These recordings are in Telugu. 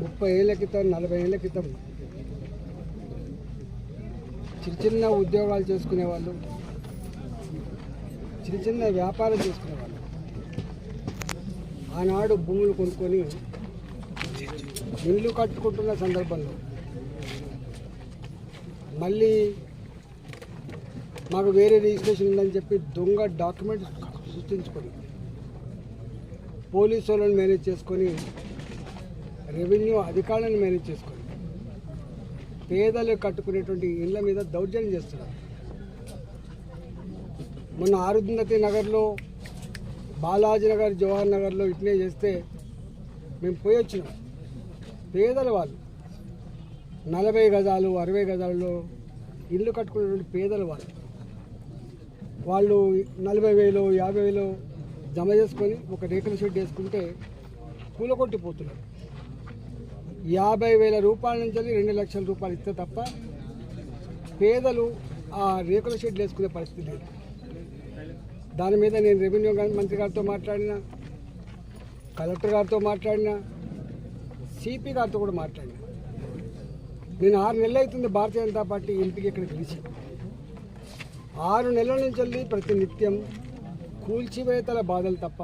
ముప్పై ఏళ్ళ క్రితం నలభై ఏళ్ళ క్రితం చిన్న చిన్న ఉద్యోగాలు చేసుకునే వాళ్ళు చిన్న చిన్న వ్యాపారం చేసుకునేవాళ్ళు. ఆనాడు భూములు కొనుక్కొని ఇల్లు కట్టుకుంటున్న సందర్భంలో మళ్ళీ మాకు వేరే రిజిస్ట్రేషన్ ఉందని చెప్పి దొంగ డాక్యుమెంట్స్ సృష్టించుకొని పోలీసు వాళ్ళని మేనేజ్ చేసుకొని రెవెన్యూ అధికారులను మేనేజ్ చేసుకోండి పేదలు కట్టుకునేటువంటి ఇళ్ళ మీద దౌర్జన్యం చేస్తున్నారు. మొన్న ఆరుంధతి నగర్లో బాలాజీ నగర్ జవహర్ నగర్లో ఇట్నే చేస్తే మేము పోయి వచ్చినాం. పేదల వాళ్ళు నలభై గజాలు అరవై గజాల్లో ఇల్లు కట్టుకునేటువంటి పేదల వాళ్ళు వాళ్ళు నలభై వేలు యాభై వేలు జమ చేసుకొని ఒక రేకుల షెడ్ వేసుకుంటే కూలగొట్టిపోతున్నారు. యాభై వేల రూపాయల నుంచి రెండు లక్షల రూపాయలు ఇస్తే తప్ప పేదలు ఆ రేకుల షెడ్లు వేసుకునే పరిస్థితి లేదు. దాని మీద నేను రెవెన్యూ మంత్రి గారితో మాట్లాడిన కలెక్టర్ గారితో మాట్లాడిన సిపి గారితో కూడా మాట్లాడిన. నేను ఆరు నెలలు అవుతుంది భారతీయ జనతా పార్టీ ఎంపీకి ఇక్కడ గెలిచి. ఆరు నెలల నుంచి వెళ్ళి ప్రతి నిత్యం కూల్చివేతల బాధలు తప్ప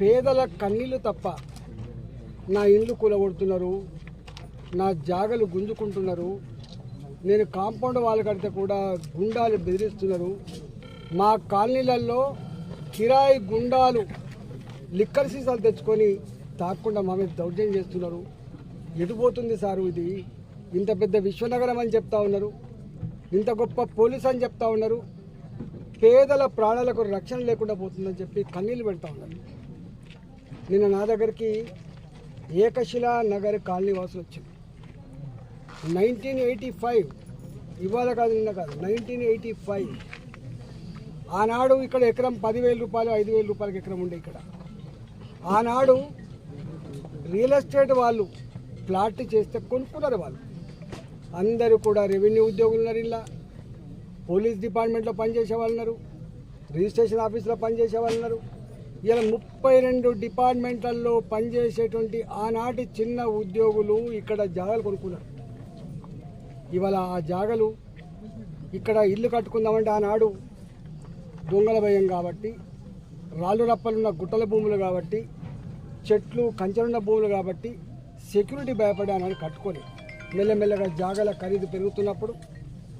పేదల కన్నీళ్ళు తప్ప నా ఇండ్లు కూలగొడుతున్నారు నా జాగలు గుంజుకుంటున్నారు నేను కాంపౌండ్ వాళ్ళు కడితే కూడా గుండాలు బెదిరిస్తున్నారు. మా కాలనీలలో కిరాయి గుండాలు లిక్కర్ సీసాలు తెచ్చుకొని తాకుండా మా మీద దౌర్జన్యం చేస్తున్నారు. ఎటుపోతుంది సారు ఇది? ఇంత పెద్ద విశ్వనగరం అని చెప్తా ఉన్నారు. ఇంత గొప్ప పోలీస్ అని చెప్తా ఉన్నారు. పేదల ప్రాణాలకు రక్షణ లేకుండా పోతుందని చెప్పి కన్నీళ్ళు పెడతా ఉన్నారు. నిన్న నా దగ్గరికి ఏకశిలా నగర్ కాలనీ వాసులు వచ్చింది నైన్టీన్ ఎయిటీ ఫైవ్ ఇవాళ కాదు నిన్న కాదు నైన్టీన్ ఎయిటీ ఫైవ్. ఆనాడు ఇక్కడ ఎకరం పదివేల రూపాయలు ఐదు వేల రూపాయలకి ఎకరం ఉండే ఇక్కడ. ఆనాడు రియల్ ఎస్టేట్ వాళ్ళు ప్లాట్ చేస్తే కొనుక్కున్నారు వాళ్ళు. అందరూ కూడా రెవెన్యూ ఉద్యోగులు ఉన్నారు ఇలా పోలీస్ డిపార్ట్మెంట్లో పనిచేసే వాళ్ళు ఉన్నారు. రిజిస్ట్రేషన్ ఆఫీస్లో పనిచేసే వాళ్ళు ఉన్నారు. ఇలా ముప్పై రెండు డిపార్ట్మెంట్లలో పనిచేసేటువంటి ఆనాటి చిన్న ఉద్యోగులు ఇక్కడ జాగాలు కొనుక్కున్నారు. ఇవాళ ఆ జాగలు ఇక్కడ ఇల్లు కట్టుకుందామంటే ఆనాడు దొంగల భయం కాబట్టి రాళ్ళు రప్పలున్న గుట్టల భూములు కాబట్టి చెట్లు కంచెలున్న భూములు కాబట్టి సెక్యూరిటీ భయపడి ఆనాడు కట్టుకొని మెల్లమెల్లగా జాగల ఖరీదు పెరుగుతున్నప్పుడు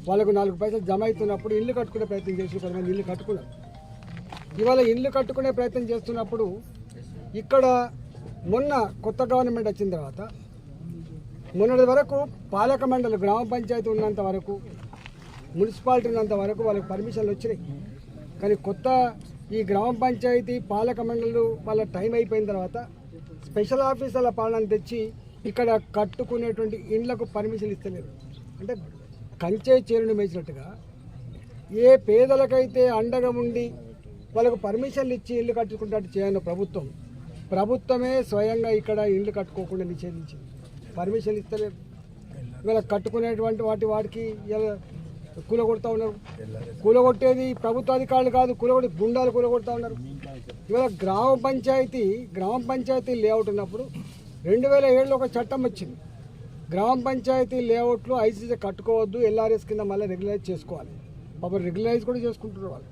వాళ్ళకు నాలుగు పైసలు జమ అవుతున్నప్పుడు ఇల్లు కట్టుకునే ప్రయత్నం చేసి కొంతమంది ఇల్లు కట్టుకున్నారు. ఇవాళ ఇల్లు కట్టుకునే ప్రయత్నం చేస్తున్నప్పుడు ఇక్కడ మొన్న కొత్త గవర్నమెంట్ వచ్చిన తర్వాత మొన్నటి వరకు పాలక మండలి గ్రామ పంచాయతీ ఉన్నంత వరకు మున్సిపాలిటీ ఉన్నంత వరకు వాళ్ళకి పర్మిషన్లు వచ్చినాయి. కానీ కొత్త ఈ గ్రామ పంచాయతీ పాలక మండలు వాళ్ళ టైం అయిపోయిన తర్వాత స్పెషల్ ఆఫీసర్ల పాలన తెచ్చి ఇక్కడ కట్టుకునేటువంటి ఇండ్లకు పర్మిషన్ ఇస్తలేరు. అంటే కంచే చేరును మేసినట్టుగా ఏ పేదలకైతే అండగా ఉండి వాళ్ళకు పర్మిషన్లు ఇచ్చి ఇల్లు కట్టుకుంటాడు చేయను ప్రభుత్వం. ప్రభుత్వమే స్వయంగా ఇక్కడ ఇల్లు కట్టుకోకుండా నిషేధించింది. పర్మిషన్ ఇస్తలేదు ఇవాళ కట్టుకునేటువంటి వాటి వాటికి ఇలా కూలగొడతా ఉన్నారు. కూలగొట్టేది ప్రభుత్వ అధికారులు కాదు కూలగొట్టి గుండాలు కూలగొడతా ఉన్నారు. ఇవాళ గ్రామ పంచాయతీ గ్రామ పంచాయతీ లేఅవుట్ ఉన్నప్పుడు రెండు వేల ఏడులో ఒక చట్టం వచ్చింది. గ్రామ పంచాయతీ లేఅవుట్లు ఐసీసీ కట్టుకోవద్దు ఎల్ఆర్ఎస్ కింద మళ్ళీ రెగ్యులైజ్ చేసుకోవాలి. పాపం రెగ్యులైజ్ కూడా చేసుకుంటున్నారు వాళ్ళు.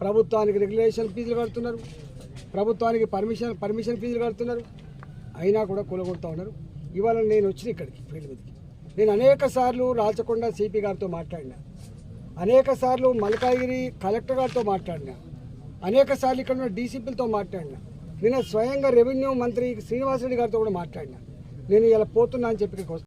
ప్రభుత్వానికి రెగ్యులేషన్ ఫీజులు కడుతున్నారు. ప్రభుత్వానికి పర్మిషన్ పర్మిషన్ ఫీజులు కడుతున్నారు. అయినా కూడా కూలగొడుతూ ఉన్నారు. ఇవాళ నేను వచ్చిన ఇక్కడికి ఫీల్డ్ మీదకి. నేను అనేక సార్లు రాచకొండ సిపి గారితో మాట్లాడినా. అనేక సార్లు మల్కాగిరి కలెక్టర్ గారితో మాట్లాడినా. అనేక సార్లు ఇక్కడ ఉన్న డీసీపీలతో మాట్లాడినా. నిన్న స్వయంగా రెవెన్యూ మంత్రి శ్రీనివాసరెడ్డి గారితో కూడా మాట్లాడినా. నేను ఇలా పోతున్నా అని చెప్పి